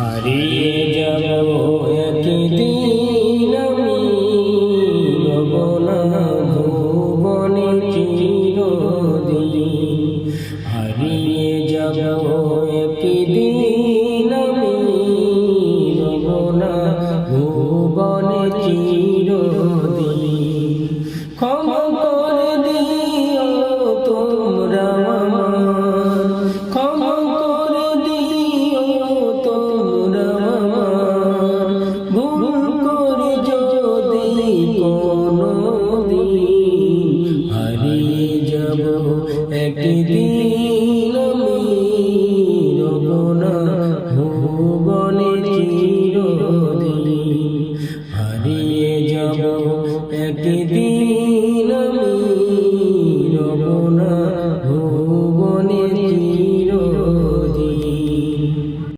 হারিয়ে যাব একদিন আমি রব না ভুবনে চিরদিন। হারিয়ে যাব একদিন আমি রব না ভুবনে চিরদিন। ক্ষমা করে দিও যাব একদিন রবনা ভুবনে চিরদিন হারিয়ে যাব একদিন